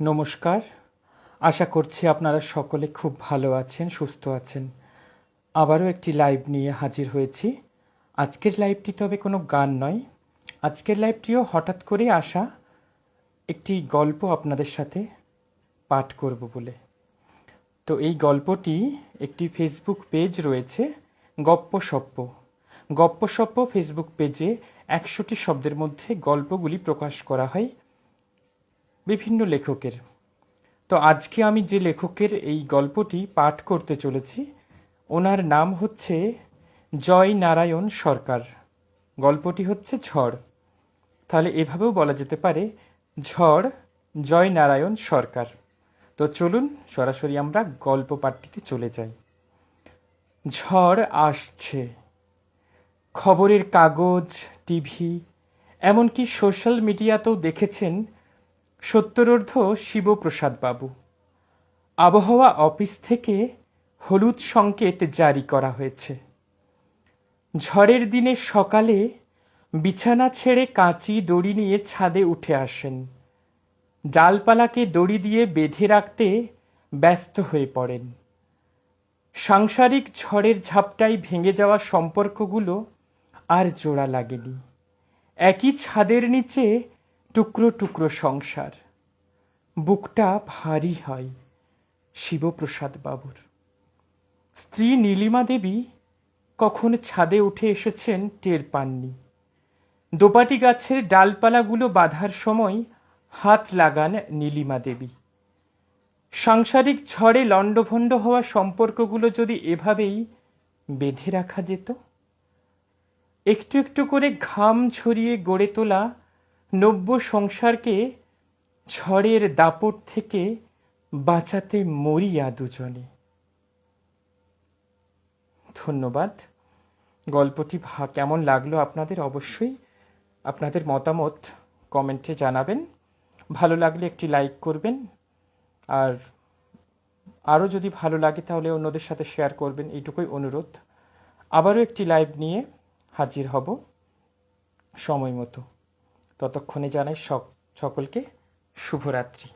নমস্কার। আশা করছি আপনারা সকলে খুব ভালো আছেন, সুস্থ আছেন। আবারও একটি লাইভ নিয়ে হাজির হয়েছি। আজকের লাইভটি তবে কোনো গান নয়। আজকের লাইভটিও হঠাৎ করে আসা একটি গল্প আপনাদের সাথে পাঠ করব বলে। তো এই গল্পটি একটি ফেসবুক পেজ রয়েছে গপ্পসপ্প গপ্পসপ্প ফেসবুক পেজে একশোটি শব্দের মধ্যে গল্পগুলি প্রকাশ করা হয়। বিভিন্ন লেখকের। তো আজকে আমি যে লেখকের এই গল্পটি পাঠ করতে চলেছি, ওনার নাম হচ্ছে জয় নারায়ণ সরকার। গল্পটি হচ্ছে ঝড়। তাহলে এভাবেও বলা যেতে পারে, ঝড় জয় নারায়ণ সরকার। তো চলুন সরাসরি আমরা গল্প পাঠটিতে চলে যাই। ঝড় আসছে। খবরের কাগজ, টিভি, এমনকি সোশ্যাল মিডিয়াতেও দেখেছেন সত্তরর্ধ শিবপ্রসাদ বাবু আবহাওয়া অফিস থেকে হলুদ সংকেত জারি করা হয়েছে। ঝড়ের দিনে সকালে বিছানা ছেড়ে কাঁচি দড়ি নিয়ে ছাদে উঠে আসেন। ডালপালাকে দড়ি দিয়ে বেঁধে রাখতে ব্যস্ত হয়ে পড়েন। সাংসারিক ঝড়ের ঝাপটায় ভেঙে যাওয়া সম্পর্কগুলো আর জোড়া লাগেনি। একই ছাদের নিচে টুকরো টুকরো সংসার। বুকটা ভারী হয় শিবপ্রসাদ বাবুর। স্ত্রী নীলিমা দেবী কখন ছাদে উঠে এসেছেন টের পাননি। দোপাটি গাছের ডালপালাগুলো বাঁধার সময় হাত লাগান নীলিমা দেবী। সাংসারিক ঝড়ে লণ্ডভণ্ড হওয়া সম্পর্কগুলো যদি এভাবেই বেঁধে রাখা যেত? একটু একটু করে ঘাম ছড়িয়ে গড়ে তোলা নব্য সংসারকে ঝড়ের দাপট থেকে বাঁচাতে মরিয়া দুজনে। ধন্যবাদ। গল্পটি কেমন লাগল আপনাদের? অবশ্যই আপনাদের মতামত কমেন্টে জানাবেন। ভালো লাগলে একটি লাইক করবেন। আর আরও যদি ভালো লাগে তাহলে অন্যদের সাথে শেয়ার করবেন। এইটুকুই অনুরোধ। আবারও একটি লাইভ নিয়ে হাজির হব সময় মতো। ততক্ষণে জানাই সক- সকলকে শুভরাত্রি।